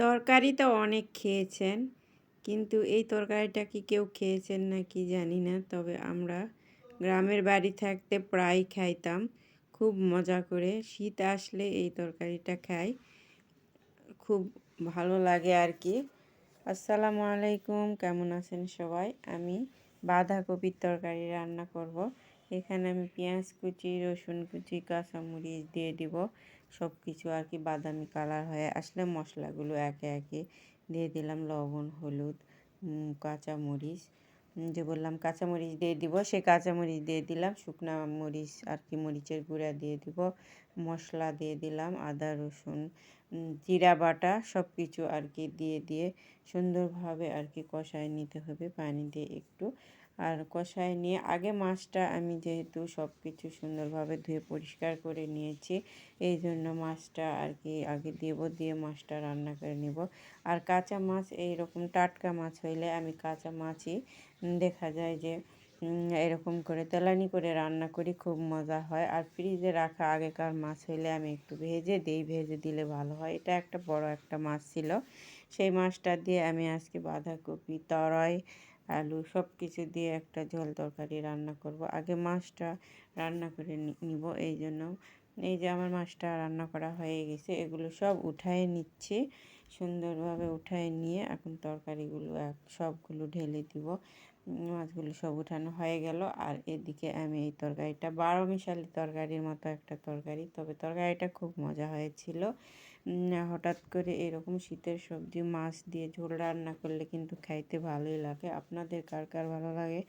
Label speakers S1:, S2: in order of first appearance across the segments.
S1: তরকারি তো অনেক খেয়েছেন, কিন্তু এই তরকারিটা কি কেউ খেয়েছেন না কি জানি না, তবে আমরা গ্রামের বাড়ি থাকতে প্রায় খাইতাম, খুব মজা করে। শীত আসলে এই তরকারিটা খাই, খুব ভালো লাগে আর কি। আসসালামু আলাইকুম, কেমন আছেন সবাই? আমি বাঁধাকপির তরকারি রান্না করব। এখানে আমি পেঁয়াজ কুচি, রসুন কুচি, কাঁচামরিচ দিয়ে দিব। সব কিছু আর কি বাদামি কালার হয়ে আসলে মশলাগুলো একে একে দিয়ে দিলাম। লবণ, হলুদ কাঁচামরিচ। যে বললাম কাঁচামরিচ দিয়ে দিব, সে কাঁচামরিচ দিয়ে দিলাম। শুকনা মরিচ আর কি মরিচের গুঁড়া দিয়ে দিব। মশলা দিয়ে দিলাম, আদা, রসুন জিরা, বাটা সব কিছু আর কি দিয়ে দিয়ে সুন্দরভাবে আর কি কষায় নিতে হবে। পানি দিয়ে একটু আর কষায় নিয়ে আগে মাছটা আমি যেহেতু সব কিছু সুন্দরভাবে ধুয়ে পরিষ্কার করে নিয়েছি, এই জন্য মাছটা আর কি আগে দেব, দিয়ে মাছটা রান্না করে নিব। আর কাঁচা মাছ, এই রকম টাটকা মাছ হইলে আমি কাঁচা মাছই দেখা যায় যে এরকম করে তেলানি করে রান্না করি, খুব মজা হয়। আর ফ্রিজে রাখা আগেকার মাছ হইলে আমি একটু ভেজে দিই, ভেজে দিলে ভালো হয়। এটা একটা বড় একটা মাছ ছিল। সেই মাছটা দিয়ে আমি আজকে বাঁধাকপি, তরয় আলু সব কিছু দিয়ে একটা ঝোল তরকারি রান্না করব। আগে মাছটা রান্না করে নিব এই জন্য এই যে আমার মাছটা রান্না করা হয়ে গেছে, এগুলো সব উঠায় নিচ্ছি। সুন্দরভাবে উঠায় নিয়ে এখন তরকারিগুলো এক, সবগুলো ঢেলে দিব। মাছগুলো সব উঠানো হয়ে গেল। আর এদিকে আমি এই তরকারিটা, বারো মিশালি তরকারির মতো একটা তরকারি। তবে তরকারিটা খুব মজা হয়েছিল। হঠাৎ করে এরকম শীতের সবজি, মাছ দিয়ে ঝোল রান্না করলে কিন্তু খাইতে ভালোই লাগে। আপনাদের কার কার ভালো লাগে?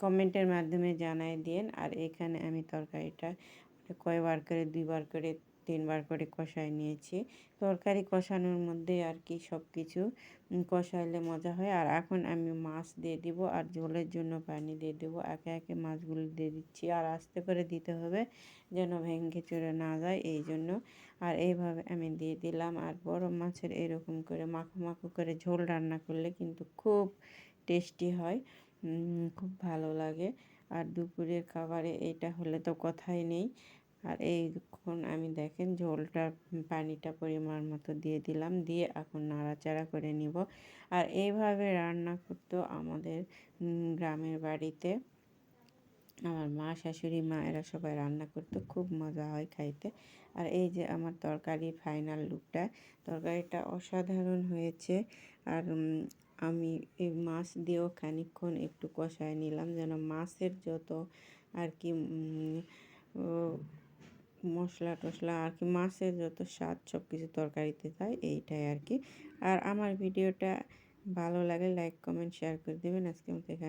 S1: কমেন্টের মাধ্যমে জানাই দিন। আর এখানে আমি তরকারিটা কয়বার করে, দুইবার করে তিনবার করে কষায় নিয়েছি। তরকারি কষানোর মধ্যে আর কি সব কিছু কষাইলে মজা হয়। আর এখন আমি মাছ দিয়ে দিব আর ঝোলের জন্য পানি দিয়ে দেবো। একে একে মাছগুলো দিয়ে দিচ্ছি। আর আস্তে করে দিতে হবে যেন ভেঙে চড়ে না যায় এই জন্য আর এইভাবে আমি দিয়ে দিলাম। আর বড় মাছের এরকম করে মাখো মাখো করে ঝোল রান্না করলে কিন্তু খুব টেস্টি হয় খুব ভালো লাগে। আর দুপুরের খাবারে এইটা হলে তো কথাই নেই। আর এইক্ষণ আমি দেখেন ঝোলটা পানিটা পরিমাণ মতো দিয়ে দিলাম, দিয়ে এখন নাড়াচাড়া করে নিব। আর এইভাবে রান্না করতো আমাদের গ্রামের বাড়িতে। আমার মা, শাশুড়ি, মা, এরা সবাই রান্না করতো, খুব মজা হয় খাইতে। আর এই যে আমার তরকারি ফাইনাল লুকটা, তরকারিটা অসাধারণ হয়েছে। আর আমি এই মাছ দিয়েও খানিক্ষণ একটু কষায় নিলাম, যেন মাছের যত আর কি মশলা টশলা আর কি মাছের যত স্বাদ সব কিছু তরকারিতে যায় এইটাই আর কি। আর আমার ভিডিওটা ভালো লাগে লাইক কমেন্ট শেয়ার করে দেবেন। আজকে মতো এখানে